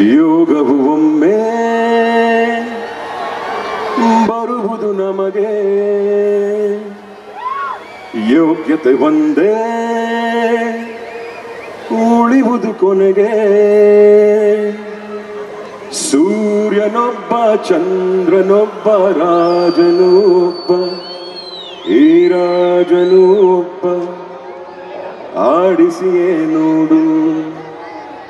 ಯೋಗವು ಒಮ್ಮೆ ಬರುವುದು ನಮಗೆ. ಯೋಗ್ಯತೆ ಒಂದೇ ಉಳಿವುದು ಕೊನೆಗೆ. ಸೂರ್ಯನೊಬ್ಬ, ಚಂದ್ರನೊಬ್ಬ, ರಾಜನೊಬ್ಬ ಈ ರಾಜನು ಒಬ್ಬ ಆಡಿಸಿಯೇ ನೋಡು.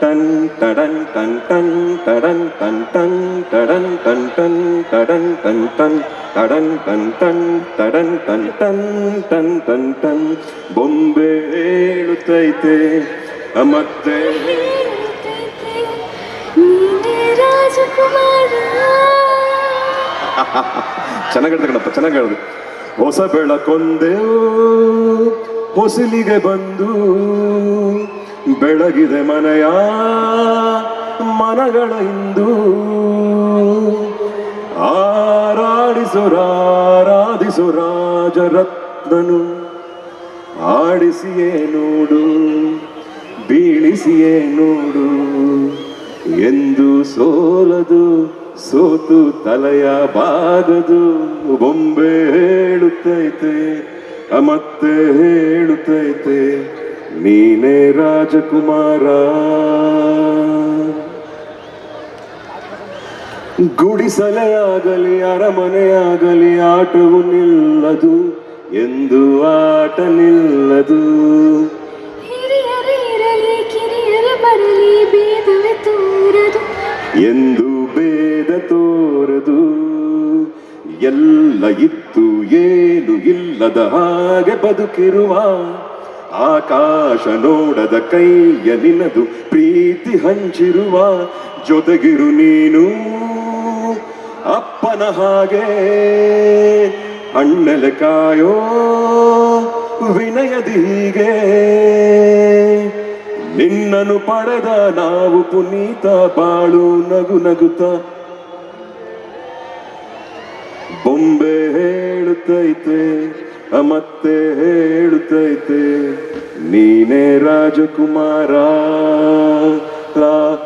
டன் தடன் டன் டன் தடன் டன் டன் தடன் டன் டன் தடன் டன் டன் தடன் டன் டன் தடன் டன் டன் டன் டன் டன் ಬೊಂಬೆ ಹೇಳುತ್ತೈತೆ ಹೊಸ ಬೆಳಕೊಂದೆ ಹೊಸಲಿಗೆ ಬಂದು ಬೆಳಗಿದೆ ಮನೆಯ ಮನಗಳ ಇಂದು. ಆರಾಡಿಸು ರಾಜರತ್ನನು. ಆಡಿಸಿಯೇ ನೋಡು, ಬೀಳಿಸಿಯೇ ನೋಡು. ಎಂದು ಸೋಲದು, ಸೋತು ತಲೆಯ ಬಾಗದು ಬೊಂಬೆ ಹೇಳುತ್ತೈತೆ ಮತ್ತೆ ಹೇಳುತ್ತೈತೆ. ನೀನೇ ರಾಜಕುಮಾರ. ಗುಡಿಸಲೆಯಾಗಲಿ ಆಗಲಿ ಅರಮನೆಯಾಗಲಿ ಆಟವು ನಿಲ್ಲದು ಎಂದು ಆಟ ನಿಲ್ಲದು. ಎಂದು ಭೇದ ತೋರದು. ಎಲ್ಲ ಇತ್ತು ಏನು ಇಲ್ಲದ ಹಾಗೆ ಬದುಕಿರುವ ಆಕಾಶ ನೋಡದ ಕೈಯ ನಿನದು ಪ್ರೀತಿ ಹಂಚಿರುವ ಜೊತೆಗಿರು ನೀನು. ಅಪ್ಪನ ಹಾಗೆ ಅಣ್ಣಲೆ ಕಾಯೋ ವಿನಯದೀಗೆ ನಿನ್ನನು ಪಡೆದ ನಾವು ಪುನೀತ ಬಾಳು ನಗು ನಗುತ ಬೊಂಬೆ ಹೇಳುತ್ತೈತೆ ಮತ್ತೆ ಹೇಳುತ್ತೈತೆ ನೀನೇ ರಾಜಕುಮಾರ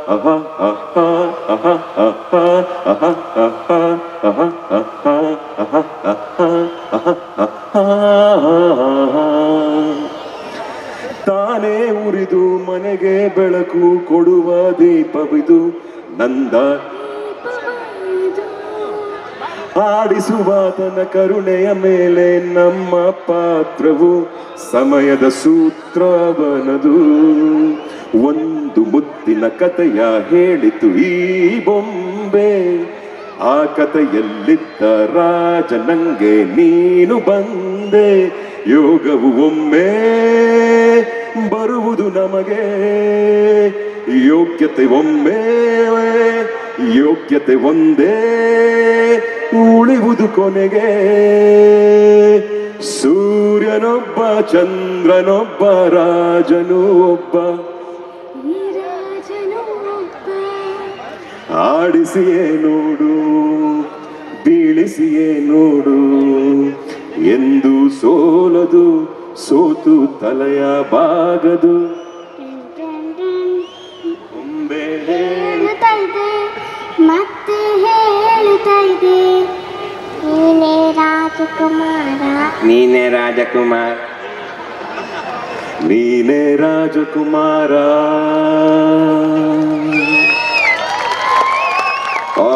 ಅಹ ಅಹ ಅಹ ಅಹ ಅಹ ಅಹ ಅಹ ಅಹ ತಾನೇ ಉರಿದು ಮನೆಗೆ ಬೆಳಕು ಕೊಡುವ ದೀಪವಿದು ನಂದ. ಆಡಿಸುವ ತನ ಕರುಣೆಯ ಮೇಲೆ ನಮ್ಮ ಪಾತ್ರವು ಸಮಯದ ಸೂತ್ರವನದು ಒಂದು ಮುತ್ತಿನ ಕಥೆಯ ಹೇಳಿತು ಈ ಬೊಂಬೆ. ಆ ಕಥೆಯಲ್ಲಿದ್ದ ರಾಜ ನಂಗೆ ನೀನು ಬಂದೆ. ಯೋಗವು ಒಮ್ಮೆ ಬರುವುದು ನಮಗೆ. ಯೋಗ್ಯತೆ ಒಮ್ಮೆ, ಯೋಗ್ಯತೆ ಒಂದೇ. ಉಳಿವುದು ಕೊನೆಗೆ. ಸೂರ್ಯನೊಬ್ಬ ಚಂದ್ರನೊಬ್ಬ ರಾಜನು ಒಬ್ಬ ಆಡಿಸಿಯೇ ನೋಡು ಬೀಳಿಸಿಯೇ ನೋಡು. ಎಂದು ಸೋಲದು ಸೋತು ತಲೆಯ ಬಾಗದು ರಾಜಕುಮಾರ. ನೀನೇ ರಾಜಕುಮಾರ್. ನೀನೇ ರಾಜಕುಮಾರ.